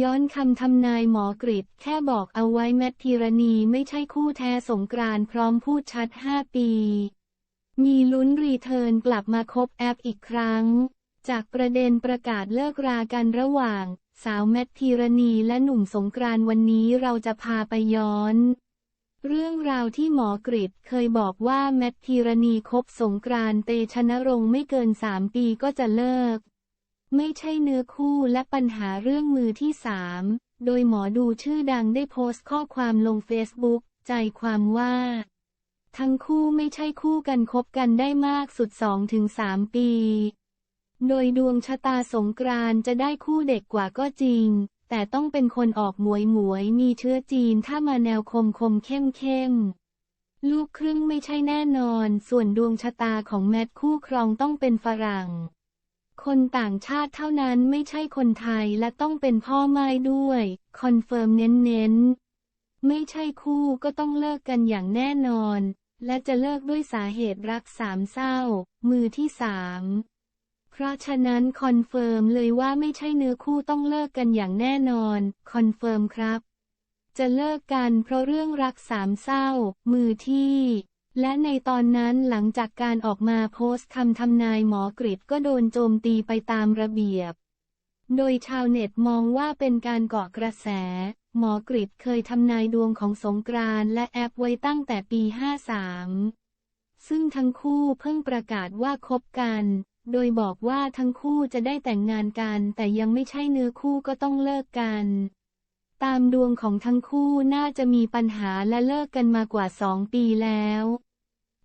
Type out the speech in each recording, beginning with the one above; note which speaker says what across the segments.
Speaker 1: ย้อนคำทำนายหมอกริดแค่บอกเอาไว้แมทพีรณีไม่ใช่คู่แท้สงกรานพร้อมพูดชัด 5 ปี มีลุ้นรีเทิร์นกลับมาคบแอปอีกครั้ง จากประเด็นประกาศเลิกรากันระหว่าง สาวแมทพีรณีและหนุ่มสงกรานวันนี้เราจะพาไปย้อน เรื่องราวที่หมอกริดเคยบอกว่าแมทพีรณีคบสงกรานเตชนรงค์ไม่เกินสามปีก็จะเลิก ไม่ใช่เนื้อคู่และปัญหาเรื่องมือที่สามโดยหมอดูชื่อดังได้โพสต์ข้อความลงเฟซบุ๊กใจความว่า ทั้งคู่ไม่ใช่คู่กันคบกันได้มากสุด 2-3 ปี โดยดวงชะตาสงกรานต์จะได้คู่เด็กกว่าก็จริง แต่ต้องเป็นคนออกหมวยหมวยมีเชื้อจีนถ้ามาแนวคมคมเข้มเข้มลูกครึ่งไม่ใช่แน่นอน ส่วนดวงชะตาของแมทคู่ครองต้องเป็นฝรั่ง คนต่างชาติเท่านั้นไม่ใช่คนไทยและต้องเป็นพ่อไม้ด้วย คอนเฟิร์มเน้นๆ ไม่ใช่คู่ก็ต้องเลิกกันอย่างแน่นอน และจะเลิกด้วยสาเหตุรักสามเศร้า มือที่สามเพราะฉะนั้นคอนเฟิร์มเลยว่าไม่ใช่เนื้อคู่ต้องเลิกกันอย่างแน่นอน คอนเฟิร์มครับ จะเลิกกันเพราะเรื่องรักสามเศร้า มือที่ และในตอนนั้นหลังจากการออกมาโพสต์คำทำนายหมอกริดก็โดนโจมตีไปตามระเบียบ โดยชาวเน็ตมองว่าเป็นการเกาะกระแส หมอกริดเคยทำนายดวงของสงกรานต์และแอปไว้ตั้งแต่ปี 53 ซึ่งทั้งคู่เพิ่งประกาศว่าคบกัน โดยบอกว่าทั้งคู่จะได้แต่งงานกันแต่ยังไม่ใช่เนื้อคู่ก็ต้องเลิกกัน ตามดวงของทั้งคู่น่าจะมีปัญหาและเลิกกันมากว่าสองปีแล้ว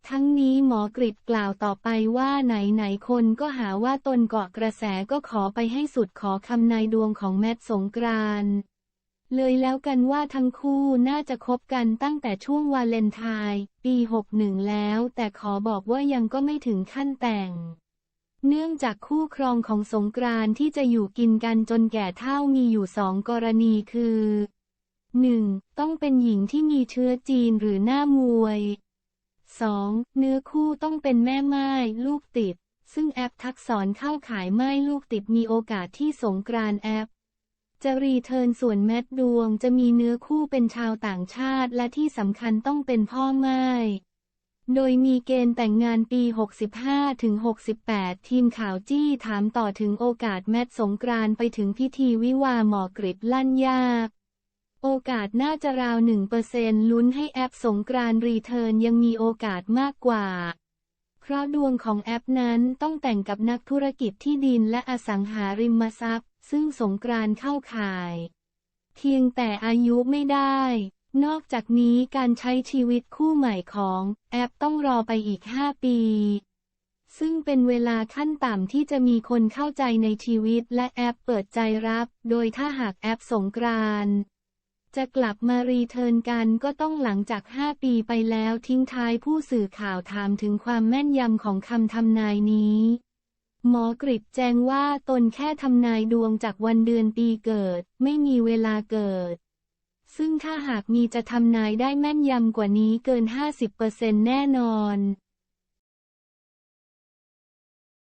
Speaker 1: ทั้งนี้หมอกริดกล่าวต่อไปว่าไหนๆคนก็หาว่าตนเกาะกระแสก็ขอไปให้สุดขอคำนายดวงของแมทสงกรานเลยแล้วกันว่าทั้งคู่น่าจะคบกันตั้งแต่ช่วงวาเลนไทน์ปี 61 แล้ว แต่ขอบอกว่ายังก็ไม่ถึงขั้นแต่ง เนื่องจากคู่ครองของสงกรานต์ที่จะอยู่กินกันจนแก่เฒ่ามีอยู่สองกรณีคือ 1. ต้องเป็นหญิงที่มีเชื้อจีนหรือหน้ามวย 2. เนื้อคู่ต้องเป็นแม่ไม้ลูกติด ซึ่งแอปทักษรเข้าขายไม้ลูกติดมีโอกาสที่สงกรานต์แอปจะรีเทิร์นส่วนแมทดวงจะมีเนื้อคู่เป็นชาวต่างชาติและที่สำคัญต้องเป็นพ่อไม้ โดยมีเกณฑ์แต่งงานปี 65ถึง68 ทีมข่าวจี้ถามต่อถึงโอกาสแมทสงกรานไปถึงพิธีวิวาห์หมอกริดลั่นยาก โอกาสน่าจะราว 1%ลุ้นให้แอปสงกรานรีเทิร์นยังมีโอกาสมากกว่า เพราะดวงของแอปนั้นต้องแต่งกับนักธุรกิจที่ดินและอสังหาริมทรัพย์ ซึ่งสงกรานเข้าข่าย เพียงแต่อายุไม่ได้ นอกจากนี้การใช้ชีวิตคู่ใหม่ของแอปต้องรอไปอีก 5 ปี ซึ่งเป็นเวลาขั้นต่ำที่จะมีคนเข้าใจในชีวิตและแอปเปิดใจรับ โดยถ้าหากแอปสงกรานจะกลับมารีเทิร์นกันก็ต้องหลังจาก 5 ปีไปแล้วทิ้งท้ายผู้สื่อข่าวถามถึงความแม่นยำของคำทำนายนี้ หมอกริดแจ้งว่าตนแค่ทำนายดวงจากวันเดือนปีเกิด ไม่มีเวลาเกิด ซึ่งถ้าหากมีจะทำนายได้แม่นยำกว่านี้เกิน 50%แน่นอน